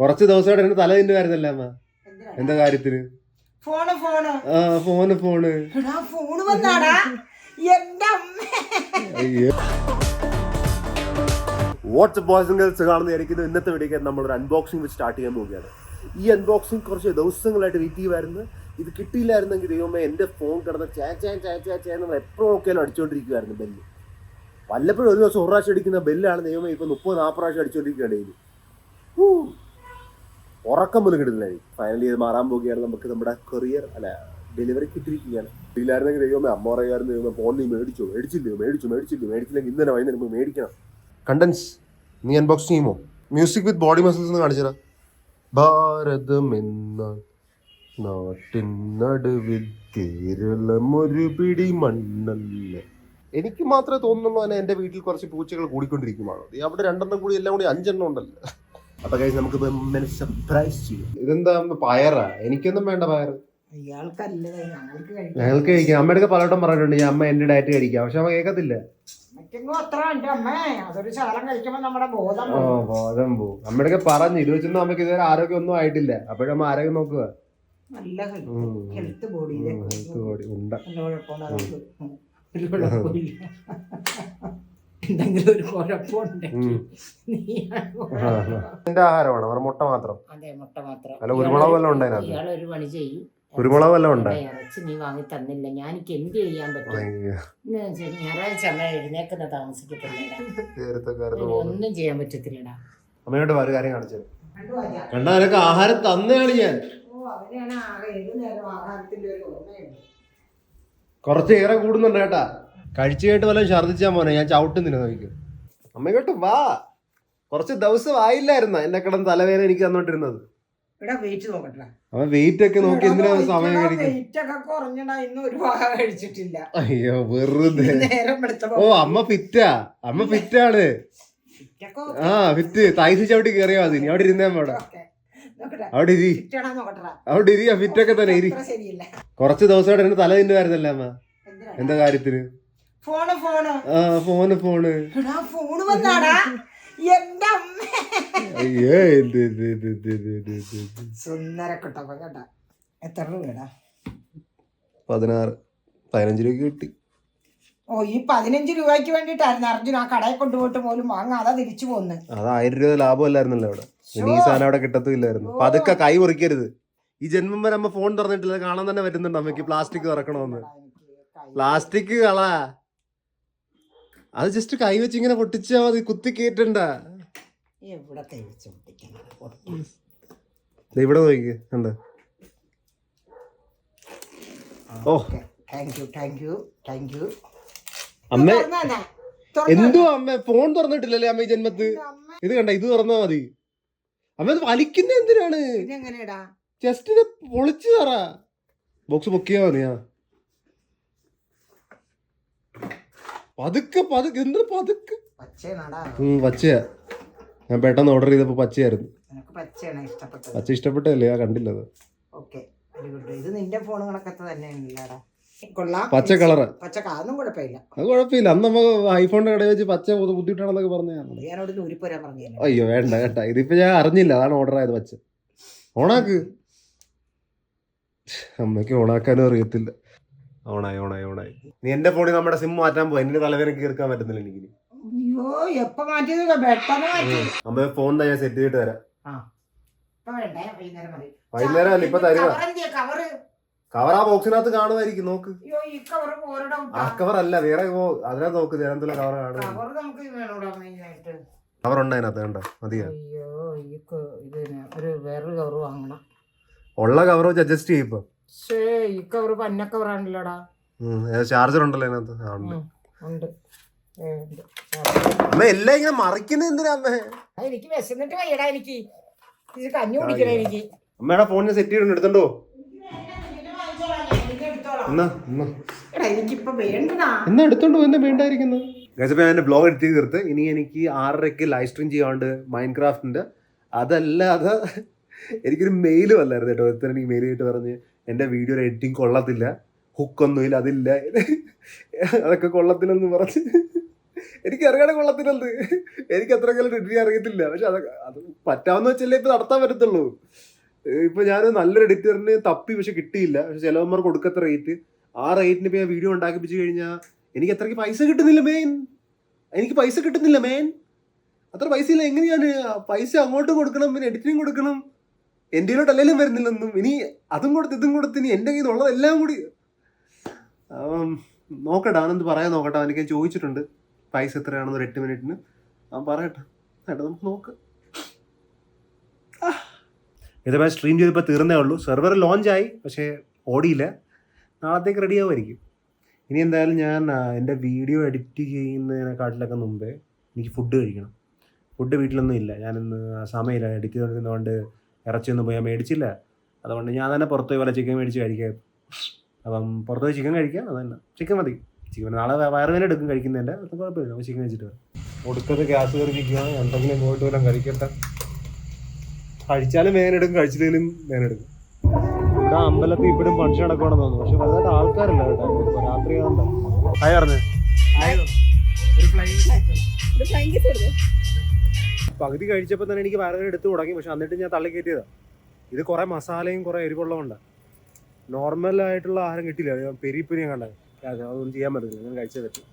കുറച്ച് ദിവസമായിട്ട് എന്റെ തല തിന്നുമായിരുന്നല്ലേ അമ്മ? എന്താ കാര്യത്തിന് ഫോണ് ഫോണ്. ആ ഫോണ് ഫോണ്. വന്നാടാ. എന്റെ അമ്മ. അയ്യോ. വാട്സ്ആപ്പ് ബോയ്സ് ഗേൾസ് കാണുന്നതായിരിക്കുന്നു ഇന്നത്തെ വീഡിയോക്ക് നമ്മൾ ഒരു അൺബോക്സിംഗ് സ്റ്റാർട്ട് ചെയ്യാൻ പോവുകയാണ്. ഈ അൺബോക്സിംഗ് കുറച്ച് ദിവസങ്ങളായിട്ട് വെയിറ്റ് ചെയ്യുമായിരുന്നു ഇത് കിട്ടിയില്ലായിരുന്നെങ്കിൽ ദൈവമേ എന്റെ ഫോൺ കിടന്ന് ചേ ചേ ചേ ചേ ചേ എന്ന് എപ്പോഴും നോക്കിയാലും അടിച്ചുകൊണ്ടിരിക്കുമായിരുന്നു ബെല്ല് വല്ലപ്പോഴും ഒരു ദിവസം ഒരു പ്രാവശ്യം അടിക്കുന്ന ബെല്ലാണ് ദൈവമേ ഇപ്പോൾ മുപ്പത് നാൽപ്പത് പ്രാവശ്യം അടിച്ചുകൊണ്ടിരിക്കുകയാണ് ഡെയിലി ഉറക്കം പോലും കിട്ടുന്നില്ല. ഫൈനലി ഇത് മാറാൻ പോവുകയാണ് നമുക്ക് നമ്മുടെ കൊറിയർ അല്ല ഡെലിവറി കിട്ടിയിരിക്കുകയാണ് ഇല്ലായിരുന്നെങ്കിൽ ദൈവമേ അമ്മ പറയുമായിരുന്നു ദൈവമേ ഫോൺ നീ മേടിച്ചോ? മേടിച്ചില്ലയോ മേടിച്ചു മേടിച്ചില്ലയോ മേടിച്ചില്ലെങ്കിൽ ഇന്നലെ വൈകുന്നേരം മേടിക്കണം. കണ്ടൻസ് നീ അൺബോക്സ് ചെയ്യുമോ? മ്യൂസിക് വിത്ത് ബോഡി മസിൽസ് എന്ന് കാണിച്ചതാ. ഭാരതമെന്ന നാട്ടിൻ നടുവിൽ കേരളം ഒരു പിടി മണ്ണല്ല. എനിക്ക് മാത്രമേ തോന്നുന്നുള്ളൂ തന്നെ എന്റെ വീട്ടിൽ കുറച്ച് പൂച്ചകൾ കൂടിക്കൊണ്ടിരിക്കുമാണ് അവിടെ രണ്ടെണ്ണം കൂടി എല്ലാം കൂടി അഞ്ചെണ്ണം ഉണ്ടല്ലോ. അപ്പൊ കഴിച്ച് നമുക്ക് സർപ്രൈസ് ചെയ്യും ഇതെന്താ പയറാ എനിക്കൊന്നും വേണ്ട പയർ ഇയാൾക്കല്ലേ ഞങ്ങൾക്ക് കഴിക്കാം അമ്മയുടെ പലവട്ടം പറഞ്ഞിട്ടുണ്ട് ഞാൻ അമ്മ എന്റെ ഡയറ്റ് കഴിക്കാം പക്ഷെ അമ്മ കേൾക്കത്തില്ല ബോധം ഓ പോകും. ബോധം പോവും അമ്മയുടെ പറഞ്ഞു ഇത് നമുക്ക് അമ്മയ്ക്ക് ഇതുവരെ ആരോഗ്യം ഒന്നും ആയിട്ടില്ല അപ്പോഴമ്മ ആരോഗ്യം നോക്കുക നല്ല. ഹെൽത്ത് ബോഡി ഹെൽത്ത് ബോഡി ഉണ്ട് എന്തെങ്കിലും ഒരു കുഴപ്പമുണ്ടെങ്കിൽ നീയാണ്? എന്റെ ആഹാരമാണ്? അവർ മുട്ട മാത്രം? അതെ മുട്ട മാത്രം. അല്ല, കുരുമുളക് വല്ലതും ഉണ്ടോ? ഇയാൾ ഒരു പണി ചെയ്യും. കുരുമുളക് വല്ലതും ഉണ്ടോ? ഇറച്ചി നീ വാങ്ങി തന്നില്ല. ഞാൻ എനിക്ക് എന്ത് ചെയ്യാൻ പറ്റും? ഇന്ന് ശരി ഞായറാഴ്ച അമ്മ എഴുന്നേക്കുന്ന താമസിക്കത്തില്ലടാ ഇനി പോകുന്നു. ഒന്നും ചെയ്യാൻ പറ്റത്തില്ലടാ. അമ്മയോട് വേറെ കാര്യം കാണിച്ചത് കണ്ടാ നിനക്ക് ആഹാരം തന്നെയാണ് ഞാൻ ഓ അവനെയാണ് ആകെ ഏതു നേരം ആഹാരത്തിന്റെ ഒരു ഓർമ്മയുണ്ട്. കുറച്ച് ഏറെ കൂടുന്നുണ്ട് കേട്ടാ. കഴിച്ചു കേട്ട് വല്ലതും ഛർദ്ദിച്ചാൽ മോനെ ഞാൻ ചവിട്ടുന്നില്ല നോക്കും അമ്മയോട്ട് വാ. കുറച്ച് ദിവസം ആയില്ലായിരുന്ന എന്നെ കിടന്ന് തലവേദന എനിക്ക് തന്നോണ്ടിരുന്നത്? ഇവിടെ വെയിറ്റ് നോക്കട്ടെ. അവൻ വെയിറ്റ് ഒക്കെ നോക്കി എന്തിനാ സമയം കഴിക്കും വെയിറ്റ് ഒക്കെ കുറഞ്ഞടാ ഇന്ന് ഒരു വക കഴിച്ചിട്ടില്ല. അയ്യോ വെറുതെ. നേരം ഓ അമ്മ ഫിറ്റാ. അമ്മ ഫിറ്റാണ്. ഫിറ്റൊക്കെ ആ ഫിറ്റ്. തൈസ് ചവിട്ടി കയറിയാ മതി. നീ അവിടെ ഇരുന്നേ അവിടെ. ഓക്കെ. നോക്കട്ടെ. അവിടെ ഇരി. നോക്കട്ടെ. അവിടെ ഇരിയാ ഫിറ്റൊക്കെ തന്നെ ഇരി. അത്ര ശരിയില്ല. കുറച്ച് ദിവസമായിട്ട് എന്നെ തല തിന്നുമായിരുന്നല്ലേ അമ്മ? എന്താ കാര്യത്തിന്? Phone phone. ആ ഫോണ് ഫോണ്. എടാ ഫോണ് വന്നാടാ. എന്റെ അമ്മ. അയ്യോ എന്ത് ഇത് ഇത് ഇത് ഇത് ഇത് ഇത് ഇത്. സുന്ദര കുട്ടപ്പ കേട്ടാ. എത്ര രൂപടാ പതിനാറ്. പതിനഞ്ച് രൂപയ്ക്ക് കിട്ടി. ഓ ഈ പതിനഞ്ച് രൂപയ്ക്ക് അർജുൻ ആ കടയിൽ കൊണ്ടുപോയിട്ട് പോലും വാങ്ങാതെ തിരിച്ചു പോന്ന്. അത് ആയിരം രൂപ ലാഭമല്ലായിരുന്നല്ലോ അവിടെ. ഈ സാധനം അവിടെ കിട്ടത്തില്ലായിരുന്നു പതുക്കെ കൈ മുറിക്കരുത്. ഈ ജന്മം വരെ അമ്മ ഫോൺ തുറന്നിട്ടില്ല. കാണാൻ തന്നെ പറ്റുന്നുണ്ട് അമ്മയ്ക്ക്. പ്ലാസ്റ്റിക് തുറക്കണമെന്ന്. പ്ലാസ്റ്റിക് കള. അത് ജസ്റ്റ് കൈ വെച്ച് ഇങ്ങനെ പൊട്ടിച്ചാ മതി കുത്തി കേറ്റണ്ട. എവിടെ കൈ വെച്ച് പൊട്ടിക്കണം? ഇവിടെ നോക്കി കണ്ട. ഓ. Thank you thank you thank you അമ്മ എന്തോ അമ്മ? ഫോൺ തുറന്നിട്ടില്ലല്ലേ അമ്മ ഈ ജന്മത്ത്? ഇത് കണ്ട ഇത് തുറന്നാ മതി. അമ്മ ഇത് വലിക്കുന്ന എന്തിനാണ്? ഇത് പൊളിച്ചു തറ ബോക്സ് പൊക്കിയാ മതിയാ. പതുക്കെ പതുക്കെ. എന്ത് പതുക്കെ? പച്ചയാ. ഞാൻ പെട്ടെന്ന് ഓർഡർ ചെയ്തപ്പോ പച്ചയായിരുന്നു. പച്ച ഇഷ്ടപ്പെട്ടല്ലേ കണ്ടില്ലത്. ഇത് നിന്റെ ഫോൺ കണക്കത്തെ തന്നെയാണല്ലോടാ. കൊള്ളാം. പച്ച കളറ്. പച്ച കുഴപ്പമില്ല. അത് കുഴപ്പമില്ല. അന്ന് നമുക്ക് ഐഫോണിന്റെ കടയിൽ വെച്ച് പച്ച ബുദ്ധി- ബുദ്ധിമുട്ടാണെന്നൊക്കെ പറഞ്ഞു അയ്യോ വേണ്ട വേണ്ട. ഇതിപ്പോ ഞാൻ അറിഞ്ഞില്ല. അതാണ് ഓർഡർ ആയത് പച്ച. ഓണാക്ക്. അമ്മയ്ക്ക് ഓണാക്കാനും അറിയത്തില്ല. ഓണായി ഓണായി ഓണായി. നീ എന്റെ ഫോണിൽ നമ്മുടെ സിം മാറ്റാൻ പോയി എന്റെ തലവേദന കീർക്കാൻ പറ്റുന്നില്ല എനിക്ക്. അയ്യോ എപ്പോ മാറ്റിയത്? പെട്ടെന്ന് മാറ്റി. അമ്മ ഫോൺ ഞാൻ സെറ്റ് ചെയ്തിട്ട് തരാം. ആ. ഇപ്പൊ വേണ്ടേ വൈകുന്നേരം മതി വൈകുന്നേരം അല്ല? ഇപ്പൊ തരുക. കവർ എന്തിയാ? കവറ് കവർ ആ ബോക്സിനകത്ത് കാണുമായിരിക്കും നോക്ക്. അയ്യോ ഈ കവറ് പോരടാ ആ കവർ അല്ല വേറെ അതിനകത്ത് നോക്ക് ഇതിനകത്തുള്ള കവർ കാണുന്നു കവർ നമുക്ക് വേണോടാ കവർ ഉണ്ട് അതിനകത്ത് കണ്ടോ? മതിയോ? അയ്യോ ഈ ക- ഇതിന് ഒരു വേറൊരു കവർ വാങ്ങണം. ഉള്ള കവർ വെച്ച് അഡ്ജസ്റ്റ് ചെയ്യും ഇപ്പൊ. ശേ ഈ കവർ പന്ന കവറാണല്ലോടാ ചാർജർ ഉണ്ടല്ലോ അതിനകത്ത്. ഉണ്ട്. അമ്മ എല്ലാം ഇങ്ങനെ മറിക്കുന്നത് എന്തിനാ അമ്മ? എനിക്ക് വിശന്നിട്ട് വയ്യടാ എനിക്ക്. ഇത് കഞ്ഞി കുടിക്കണേ എനിക്ക്. അമ്മയുടെ ഫോണിന് സെറ്റ് ചെയ്തിട്ട് എടുത്തോ എന്നാ എന്നാ ഞാൻ ബ്ലോഗ് എടുത്ത് തീർത്ത്. ഇനി എനിക്ക് ആറരയ്ക്ക് ലൈവ് സ്ട്രീം ചെയ്യാണ്ട് മൈൻഡ് ക്രാഫ്റ്റിന്റെ അതല്ലാതെ എനിക്കൊരു മെയിൽ വല്ലായിരുന്നു കേട്ടോ. ഒരുത്തരം എനിക്ക് മെയിൽ ചെയ്തിട്ട് പറഞ്ഞ് എന്റെ വീഡിയോ എഡിറ്റിംഗ് കൊള്ളത്തില്ല ഹുക്കൊന്നുമില്ല അതില്ല. അതൊക്കെ കൊള്ളത്തില്ലെന്ന് പറഞ്ഞ്. എനിക്ക് അറിയാതെ കൊള്ളത്തില്ലെന്ന്. എനിക്ക് അത്ര കാലം എഡിറ്റിംഗ് അറിയത്തില്ല. പക്ഷെ അത് അത് പറ്റാവുന്ന വെച്ചല്ലേ ഇപ്പം നടത്താൻ പറ്റത്തുള്ളൂ. ഇപ്പം ഞാൻ നല്ലൊരു എഡിറ്ററിന് തപ്പി പക്ഷെ കിട്ടിയില്ല. പക്ഷെ ചിലവന്മാർ കൊടുക്കത്ത റേറ്റ് ആ റേറ്റിന് ഇപ്പം ഞാൻ വീഡിയോ ഉണ്ടാക്കിപ്പിച്ച് കഴിഞ്ഞാൽ എനിക്ക് അത്രയ്ക്ക് പൈസ കിട്ടുന്നില്ല മെയിൻ എനിക്ക് പൈസ കിട്ടുന്നില്ല മെയിൻ അത്ര പൈസ ഇല്ല എങ്ങനെയാണ്? പൈസ അങ്ങോട്ട് കൊടുക്കണം പിന്നെ എഡിറ്റിംഗ് കൊടുക്കണം. എന്റെ അല്ലെങ്കിലും വരുന്നില്ലെന്നും ഇനി അതും കൊടുത്ത് ഇതും കൊടുത്ത് ഇനി എന്റെ കയ്യിൽ നിന്നുള്ളതെല്ലാം കൂടി. നോക്കട്ടെ അവനെന്ത് പറയാൻ നോക്കട്ടെ. അവനൊക്കെ ചോദിച്ചിട്ടുണ്ട് പൈസ എത്രയാണെന്ന് ഒരു എട്ട് മിനിറ്റിന്. അവൻ പറയട്ടെ. ഏട്ടാ നമുക്ക് നോക്ക്. ഇതേപോലെ സ്ട്രീം ചെയ്തപ്പോൾ തീർന്നേ ഉള്ളൂ. സെർവർ ലോഞ്ച് ആയി പക്ഷേ ഓടിയില്ല. നാളത്തേക്ക് റെഡി ആവുമായിരിക്കും. ഇനി എന്തായാലും ഞാൻ എന്റെ വീഡിയോ എഡിറ്റ് ചെയ്യുന്നതിനെക്കാട്ടിലൊക്കെ മുമ്പേ എനിക്ക് ഫുഡ് കഴിക്കണം. ഫുഡ് വീട്ടിലൊന്നും ഇല്ല. ഞാനിന്ന് സമയമില്ല. എഡിറ്റ് ചെയ്തുകൊണ്ടിരുന്നതുകൊണ്ട് ഇറച്ചിയൊന്നും പോയി ഞാൻ മേടിച്ചില്ല. അതുകൊണ്ട് ഞാൻ തന്നെ പുറത്ത് പോയി വല്ല ചിക്കൻ മേടിച്ച് കഴിക്കാം. അപ്പം പുറത്ത് പോയി ചിക്കൻ കഴിക്കാം അത് തന്നെ. ചിക്കൻ മതി. ചിക്കൻ നാളെ വയറുവേന എടുക്കും കഴിക്കുന്നതിന്റെ അത് കുഴപ്പമില്ല. നമുക്ക് ചിക്കൻ കഴിച്ചിട്ട് വരാം. ഒടുക്കത്തെ ഗ്യാസ് കയറിയിരിക്കുകയാണ് എന്തെങ്കിലും ഇങ്ങോട്ട് വല്ലതും കഴിക്കട്ടെ. കഴിച്ചാലും വേനെടുക്കും കഴിച്ചില്ലെങ്കിലും വേനെടുക്കും ഇവിടെ അമ്പലത്തിൽ ഇപ്പോഴും ഫംഗ്ഷൻ നടക്കുവാണെന്ന് തോന്നുന്നു. പക്ഷെ വലുതായിട്ട് ആൾക്കാരില്ല കേട്ടോ. രാത്രി ഹായ് പറഞ്ഞേ? പകുതി കഴിച്ചപ്പോൾ തന്നെ എനിക്ക് വയറുവേദന എടുത്ത് തുടങ്ങി. പക്ഷെ എന്നിട്ട് ഞാൻ തള്ളി കയറ്റിയതാണ് ഇത് കുറേ മസാലയും കുറേ എരിവുള്ളതുകൊണ്ട്. നോർമലായിട്ടുള്ള ആഹാരം കിട്ടില്ല പെരി പെരി കണ്ടത്. അതൊന്നും ചെയ്യാൻ പറ്റില്ല ഞാൻ കഴിച്ചേ പറ്റും